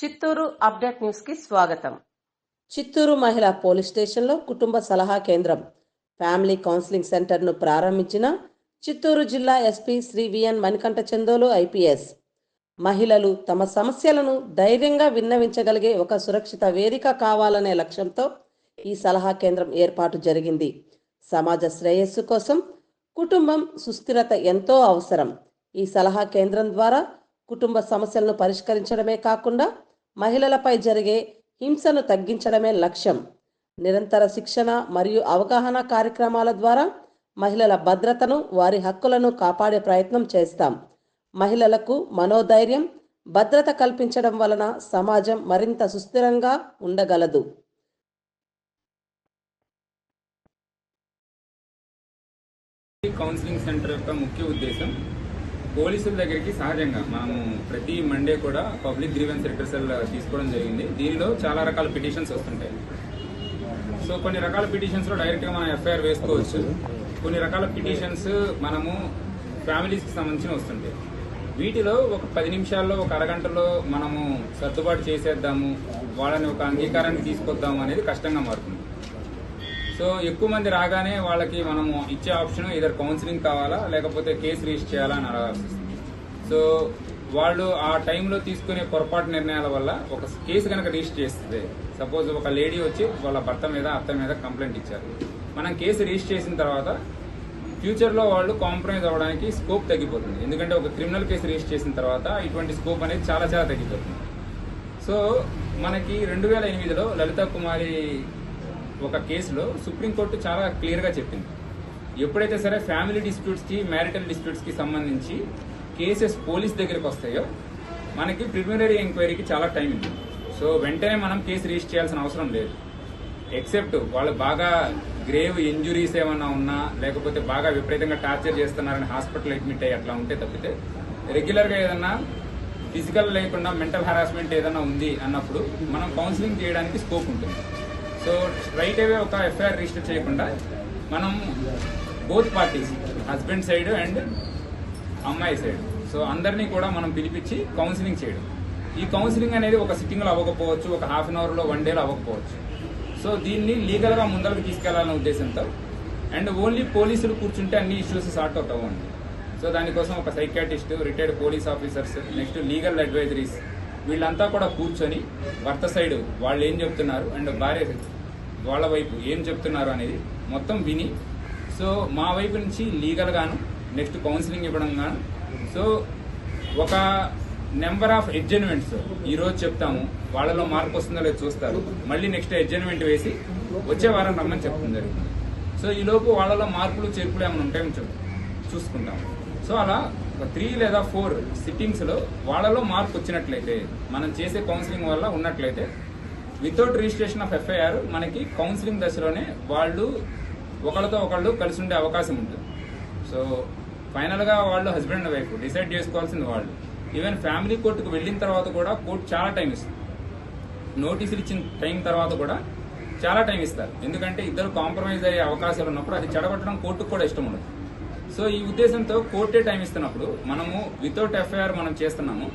Chittoor update న్యూస్కి స్వాగతం. చిత్తూరు మహిళా పోలీస్ స్టేషన్లో కుటుంబ సలహా కేంద్రం ఫ్యామిలీ కౌన్సిలింగ్ సెంటర్ను ప్రారంభించిన చిత్తూరు జిల్లా SP Shri V N Manikanta Chandolu IPS. మహిళలు తమ సమస్యలను ధైర్యంగా విన్నవించగలిగే ఒక సురక్షిత వేదిక కావాలనే లక్ష్యంతో ఈ సలహా కేంద్రం ఏర్పాటు జరిగింది. సమాజ శ్రేయస్సు కోసం కుటుంబం సుస్థిరత ఎంతో అవసరం. ఈ సలహా కేంద్రం ద్వారా కుటుంబ సమస్యలను పరిష్కరించడమే కాకుండా మహిళలపై జరిగే హింసను తగ్గించడమే లక్ష్యం. నిరంతర శిక్షణ మరియు అవగాహన కార్యక్రమాల ద్వారా మహిళల భద్రతను వారి హక్కులను కాపాడే ప్రయత్నం చేస్తాం. మహిళలకు మనోధైర్యం భద్రత కల్పించడం వలన సమాజం మరింత సుస్థిరంగా ఉండగలదు. కౌన్సిలింగ్ సెంటర్ యొక్క ముఖ్య ఉద్దేశం పోలీసుల దగ్గరికి సహజంగా మనము ప్రతి మండే కూడా పబ్లిక్ గ్రీవెన్స్ రిట్రసల్ తీసుకోవడం జరిగింది. దీనిలో చాలా రకాల పిటిషన్స్ వస్తుంటాయి. సో కొన్ని రకాల పిటిషన్స్లో డైరెక్ట్గా మనం ఎఫ్ఐఆర్ వేసుకోవచ్చు. కొన్ని రకాల పిటిషన్స్ మనము ఫ్యామిలీస్కి సంబంధించిన వస్తుంటాయి. వీటిలో ఒక పది నిమిషాల్లో ఒక అరగంటలో మనము సర్దుబాటు చేసేద్దాము. వాళ్ళని ఒక అంగీకారానికి తీసుకొద్దాము అనేది కష్టంగా మారుతుంది. సో ఎక్కువ మంది రాగానే వాళ్ళకి మనము ఇచ్చే ఆప్షన్ ఇద్దరు కౌన్సిలింగ్ కావాలా లేకపోతే కేసు రిజిస్టర్ చేయాలా అని అడగాల్సి వస్తుంది. సో వాళ్ళు ఆ టైంలో తీసుకునే పొరపాటు నిర్ణయాల వల్ల ఒక కేసు కనుక రిజిస్టర్ చేస్తుంది సపోజ్ ఒక లేడీ వచ్చి వాళ్ళ భర్త మీద అత్త మీద కంప్లైంట్ ఇచ్చారు. మనం కేసు రిజిస్టర్ చేసిన తర్వాత ఫ్యూచర్లో వాళ్ళు కాంప్రమైజ్ అవ్వడానికి స్కోప్ తగ్గిపోతుంది. ఎందుకంటే ఒక క్రిమినల్ కేసు రిజిస్టర్ చేసిన తర్వాత ఇటువంటి స్కోప్ అనేది చాలా చాలా తగ్గిపోతుంది. సో మనకి రెండు వేల ఎనిమిదిలో లలిత కుమారి ఒక కేసులో సుప్రీంకోర్టు చాలా క్లియర్గా చెప్పింది. ఎప్పుడైతే సరే ఫ్యామిలీ డిస్ప్యూట్స్కి మ్యారిటల్ డిస్ప్యూట్స్కి సంబంధించి కేసెస్ పోలీస్ దగ్గరికి వస్తాయో మనకి ప్రిలిమినరీ ఎంక్వైరీకి చాలా టైం ఉంది. సో వెంటనే మనం కేసు రిజిస్టర్ చేయాల్సిన అవసరం లేదు. ఎక్సెప్ట్ వాళ్ళు బాగా గ్రేవ్ ఇంజురీస్ ఏమన్నా ఉన్నా లేకపోతే బాగా విపరీతంగా టార్చర్ చేస్తున్నారని హాస్పిటల్ అడ్మిట్ అయ్యి అట్లా ఉంటే తప్పితే రెగ్యులర్గా ఏదన్నా ఫిజికల్ లేకుండా మెంటల్ హరాస్మెంట్ ఏదైనా ఉంది అన్నప్పుడు మనం కౌన్సిలింగ్ చేయడానికి స్కోప్ ఉంటుంది. సో రైట్ అవే ఒక ఎఫ్ఐఆర్ రిజిస్టర్ చేయకుండా మనం both parties husband side and అమ్మాయి సైడ్ సో అందరినీ కూడా మనం పిలిపించి కౌన్సిలింగ్ చేయడం. ఈ కౌన్సిలింగ్ అనేది ఒక సిట్టింగ్లో అవ్వకపోవచ్చు ఒక హాఫ్ అన్ అవర్లో వన్ డేలో అవ్వకపోవచ్చు. సో దీన్ని లీగల్గా ముందరకు తీసుకెళ్ళాలనే ఉద్దేశంతో అండ్ ఓన్లీ పోలీసులు కూర్చుంటే అన్ని ఇష్యూస్ సార్ట్ అవుట్ అవ్వండి. సో దానికోసం ఒక psychiatrist retired police officers next legal advisories వీళ్ళంతా కూడా కూర్చొని భర్త సైడ్ వాళ్ళు ఏం చెప్తున్నారు అండ్ భార్య వాళ్ళ వైపు ఏం చెప్తున్నారు అనేది మొత్తం విని సో మా వైపు నుంచి లీగల్ గాను నెక్స్ట్ కౌన్సిలింగ్ ఇవ్వడం గాను సో ఒక నెంబర్ ఆఫ్ ఎడ్జన్మెంట్స్ ఈరోజు చెప్తాము. వాళ్ళలో మార్పు వస్తుందో లేదో చూస్తారు. మళ్ళీ నెక్స్ట్ ఎడ్జన్మెంట్ వేసి వచ్చే వారం రమ్మని చెప్తుంది జరుగుతుంది. సో ఈలోపు వాళ్ళలో మార్పులు చేర్పులు ఏమైనా ఉంటాయని చూ- చూసుకుంటాము. సో అలా ఒక త్రీ లేదా ఫోర్ సిట్టింగ్స్లో వాళ్ళలో మార్పు వచ్చినట్లయితే మనం చేసే కౌన్సిలింగ్ వల్ల ఉన్నట్లయితే వితౌట్ రిజిస్ట్రేషన్ ఆఫ్ ఎఫ్ఐఆర్ మనకి కౌన్సిలింగ్ దశలోనే వాళ్ళు ఒకళ్ళతో ఒకళ్ళు కలిసి ఉండే అవకాశం ఉంటుంది. సో ఫైనల్గా వాళ్ళు హస్బెండ్ అండ్ వైఫ్ డిసైడ్ చేసుకోవాల్సింది వాళ్ళు. ఈవెన్ ఫ్యామిలీ కోర్టుకు వెళ్ళిన తర్వాత కూడా కోర్టు చాలా టైం ఇస్తుంది. నోటీసులు ఇచ్చిన టైం తర్వాత కూడా చాలా టైం ఇస్తారు. ఎందుకంటే ఇద్దరు కాంప్రమైజ్ అయ్యే అవకాశాలు ఉన్నప్పుడు అది చెడగొట్టడం కోర్టుకు కూడా ఇష్టం ఉండదు. సో ఈ ఉద్దేశంతో కోర్టే టైం ఇస్తున్నప్పుడు మనము వితౌట్ ఎఫ్ఐఆర్ మనం చేస్తున్నాము.